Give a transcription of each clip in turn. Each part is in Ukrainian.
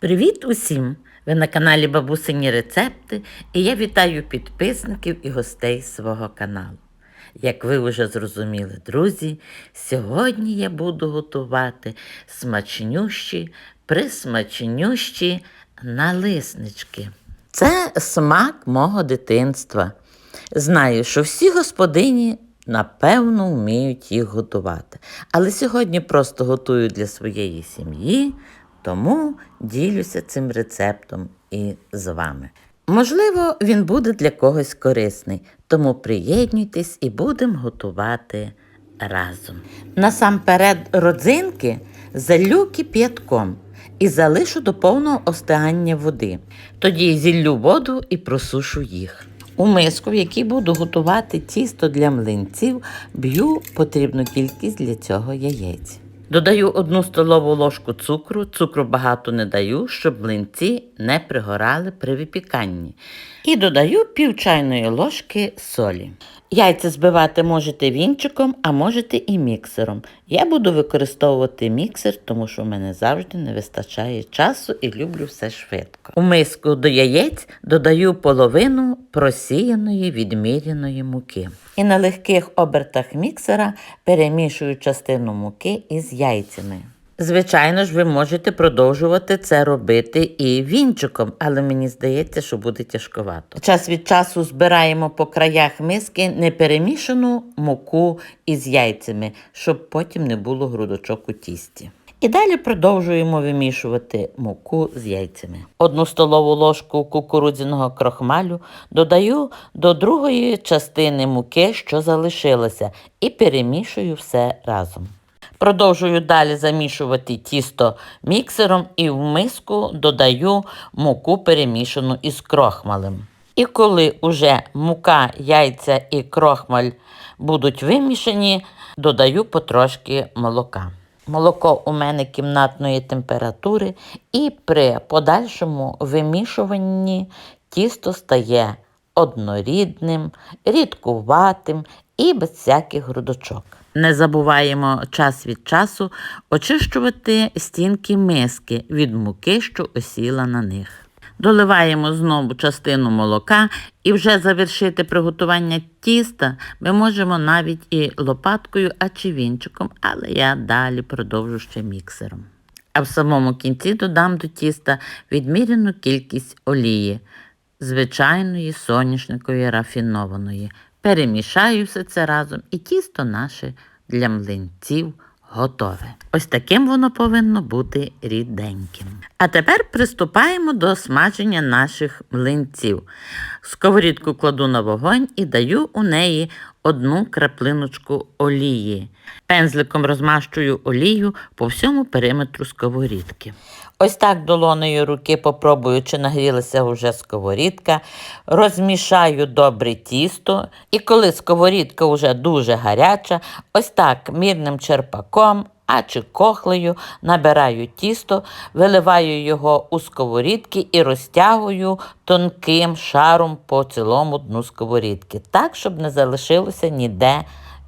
Привіт усім! Ви на каналі Бабусині Рецепти і я вітаю підписників і гостей свого каналу. Як ви вже зрозуміли, друзі, сьогодні я буду готувати смачнющі, присмачнющі налиснички. Це смак мого дитинства. Знаю, що всі господині напевно вміють їх готувати. Але сьогодні просто готую для своєї сім'ї, тому ділюся цим рецептом і з вами. Можливо, він буде для когось корисний, тому приєднуйтесь і будемо готувати разом. Насамперед родзинки залю кип'ятком і залишу до повного остигання води. Тоді зіллю воду і просушу їх. У миску, в якій буду готувати тісто для млинців, б'ю потрібну кількість для цього яєць. Додаю одну столову ложку цукру, цукру багато не даю, щоб млинці не пригорали при випіканні. І додаю пів чайної ложки солі. Яйця збивати можете вінчиком, а можете і міксером. Я буду використовувати міксер, тому що в мене завжди не вистачає часу і люблю все швидко. У миску до яєць додаю половину просіяної відміряної муки. І на легких обертах міксера перемішую частину муки із яйцями. Звичайно ж, ви можете продовжувати це робити і вінчиком, але мені здається, що буде тяжковато. Час від часу збираємо по краях миски неперемішану муку із яйцями, щоб потім не було грудочок у тісті. І далі продовжуємо вимішувати муку з яйцями. Одну столову ложку кукурудзяного крохмалю додаю до другої частини муки, що залишилося, і перемішую все разом. Продовжую далі замішувати тісто міксером і в миску додаю муку перемішану із крохмалем. І коли уже мука, яйця і крохмаль будуть вимішані, додаю потрошки молока. Молоко у мене кімнатної температури, і при подальшому вимішуванні тісто стає однорідним, рідкуватим і без всяких грудочок. Не забуваємо час від часу очищувати стінки миски від муки, що осіла на них. Доливаємо знову частину молока і вже завершити приготування тіста ми можемо навіть і лопаткою, а чи вінчиком, але я далі продовжу ще міксером. А в самому кінці додам до тіста відміряну кількість олії, звичайної соняшникової рафінованої. Перемішаю все це разом і тісто наше для млинців готове. Ось таким воно повинно бути ріденьким. А тепер приступаємо до смаження наших млинців. Сковорідку кладу на вогонь і даю у неї одну краплиночку олії. Пензликом розмащую олію по всьому периметру сковорідки. Ось так долоною руки попробую, чи нагрілася вже сковорідка, розмішаю добре тісто, і коли сковорідка вже дуже гаряча, ось так мірним черпаком, а чи кохлею набираю тісто, виливаю його у сковорідки і розтягую тонким шаром по цілому дну сковорідки, так, щоб не залишилося ніде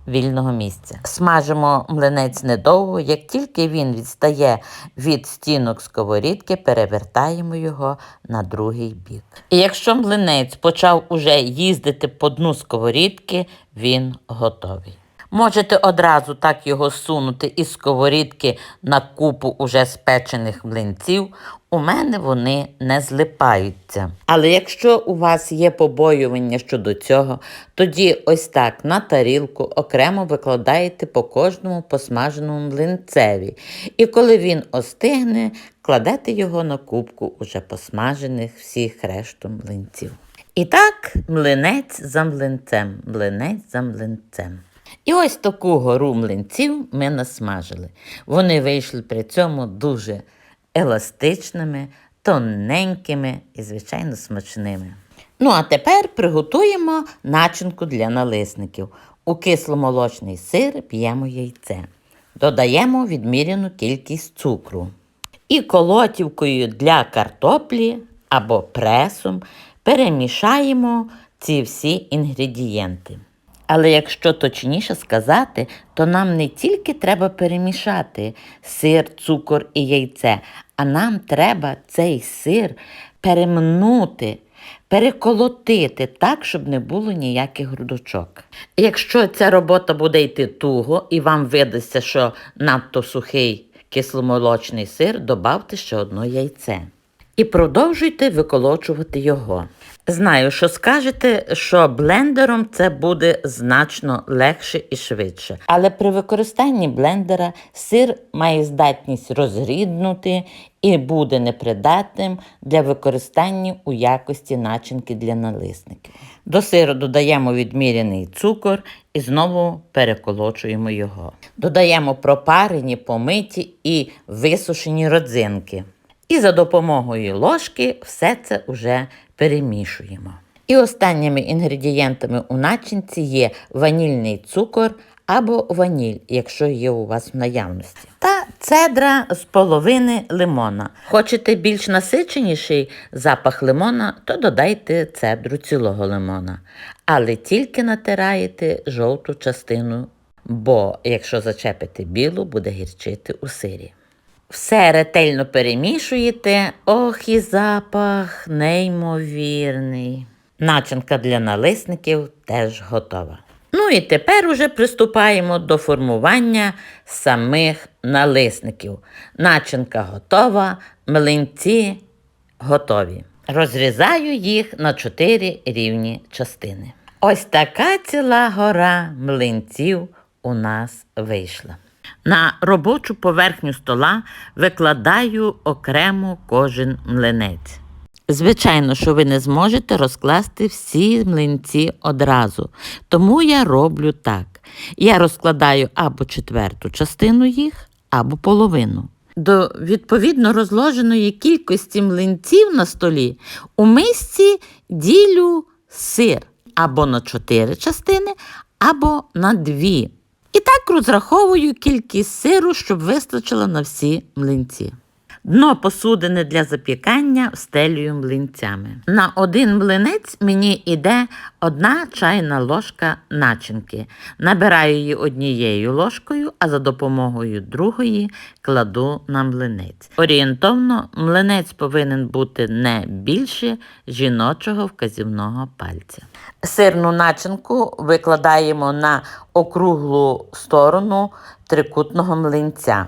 вільного місця. Смажимо млинець недовго, як тільки він відстає від стінок сковорідки, перевертаємо його на другий бік. І якщо млинець почав уже їздити по дну сковорідки, він готовий. Можете одразу так його сунути із сковорідки на купу уже спечених млинців. У мене вони не злипаються. Але якщо у вас є побоювання щодо цього, тоді ось так на тарілку окремо викладаєте по кожному посмаженому млинцеві. І коли він остигне, кладете його на кубку уже посмажених всіх решту млинців. І так, млинець за млинцем, млинець за млинцем. І ось таку гору млинців ми насмажили. Вони вийшли при цьому дуже еластичними, тоненькими і, звичайно, смачними. Ну, а тепер приготуємо начинку для налисників. У кисломолочний сир п'ємо яйце. Додаємо відміряну кількість цукру. І колотівкою для картоплі або пресом перемішаємо ці всі інгредієнти. Але якщо точніше сказати, то нам не тільки треба перемішати сир, цукор і яйце, А нам треба цей сир перемнути, переколотити так, щоб не було ніяких грудочок. Якщо ця робота буде йти туго і вам видасться, що надто сухий кисломолочний сир, добавте ще одно яйце. І продовжуйте виколочувати його. Знаю, що скажете, що блендером це буде значно легше і швидше. Але при використанні блендера сир має здатність розріднути і буде непридатним для використання у якості начинки для налисників. До сиру додаємо відміряний цукор і знову переколочуємо його. Додаємо пропарені, помиті і висушені родзинки. І за допомогою ложки все це вже перемішуємо. І останніми інгредієнтами у начинці є ванільний цукор або ваніль, якщо є у вас в наявності. Та цедра з половини лимона. Хочете більш насиченіший запах лимона, то додайте цедру цілого лимона. Але тільки натираєте жовту частину, бо якщо зачепите білу, буде гірчити у сирі. Все ретельно перемішуєте. Ох, і запах неймовірний. Начинка для налисників теж готова. Ну і тепер уже приступаємо до формування самих налисників. Начинка готова, млинці готові. Розрізаю їх на чотири рівні частини. Ось така ціла гора млинців у нас вийшла. На робочу поверхню стола викладаю окремо кожен млинець. Звичайно, що ви не зможете розкласти всі млинці одразу, тому я роблю так. Я розкладаю або четверту частину їх, або половину. До відповідно розложеної кількості млинців на столі у мисці ділю сир або на чотири частини, або на дві. І так розраховую кількість сиру, щоб вистачило на всі млинці. Дно посудини для запікання встелюю млинцями. На один млинець мені йде одна чайна ложка начинки. Набираю її однією ложкою, а за допомогою другої кладу на млинець. Орієнтовно, млинець повинен бути не більше жіночого вказівного пальця. Сирну начинку викладаємо на округлу сторону трикутного млинця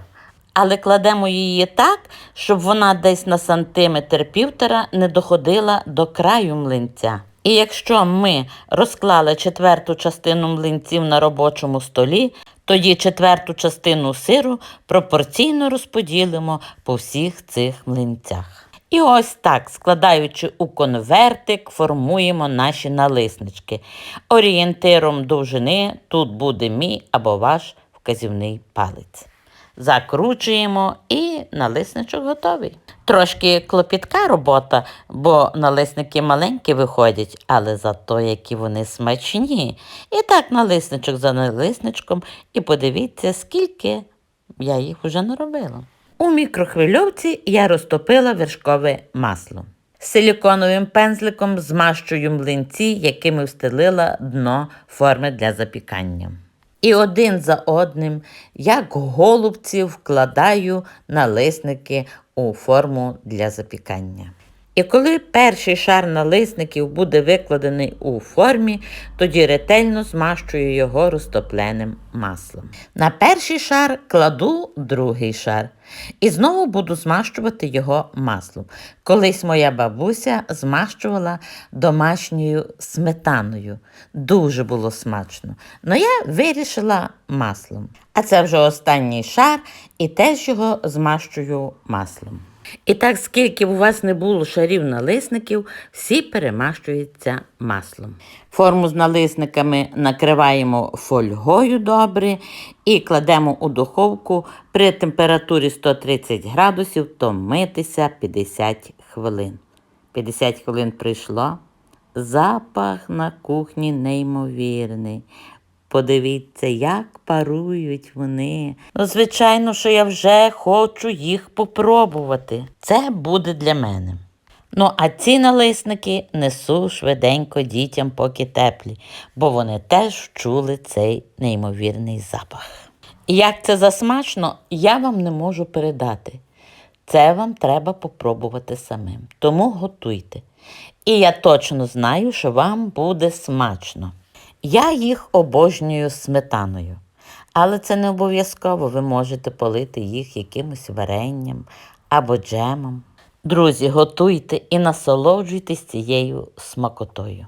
але кладемо її так, щоб вона десь на сантиметр півтора не доходила до краю млинця. І якщо ми розклали четверту частину млинців на робочому столі, тоді четверту частину сиру пропорційно розподілимо по всіх цих млинцях. І ось так, складаючи у конвертик, формуємо наші налиснички. Орієнтиром довжини тут буде мій або ваш вказівний палець. Закручуємо і налисничок готовий. Трошки клопітка робота, бо налисники маленькі виходять, але зато які вони смачні. І так налисничок за налисничком, і подивіться, скільки я їх вже наробила. У мікрохвильовці я розтопила вершкове масло. Силіконовим пензликом змащую млинці, якими встелила дно форми для запікання. І один за одним, як голубці, вкладаю налисники у форму для запікання. І коли перший шар налисників буде викладений у формі, тоді ретельно змащую його розтопленим маслом. На перший шар кладу другий шар і знову буду змащувати його маслом. Колись моя бабуся змащувала домашньою сметаною. Дуже було смачно. Но я вирішила маслом. А це вже останній шар і теж його змащую маслом. І так, скільки б у вас не було шарів налисників, всі перемащуються маслом. Форму з налисниками накриваємо фольгою добре і кладемо у духовку при температурі 130 градусів томитися 50 хвилин. 50 хвилин прийшло. Запах на кухні неймовірний. Подивіться, як парують вони. Ну, звичайно, що я вже хочу їх попробувати. Це буде для мене. Ну, а ці налисники несу швиденько дітям, поки теплі, бо вони теж чули цей неймовірний запах. Як це засмачно, я вам не можу передати. Це вам треба попробувати самим. Тому готуйте. І я точно знаю, що вам буде смачно. Я їх обожнюю сметаною. Але це не обов'язково, ви можете полити їх якимось варенням або джемом. Друзі, готуйте і насолоджуйтесь цією смакотою.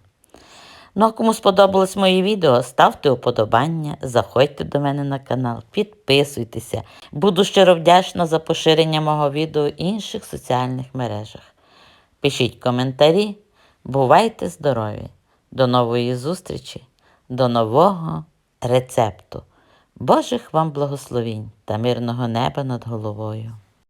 Ну, а кому сподобалось моє відео, ставте уподобання, заходьте до мене на канал, підписуйтеся. Буду щиро вдячна за поширення мого відео в інших соціальних мережах. Пишіть коментарі, бувайте здорові! До нової зустрічі, до нового рецепту. Божих вам благословінь та мирного неба над головою.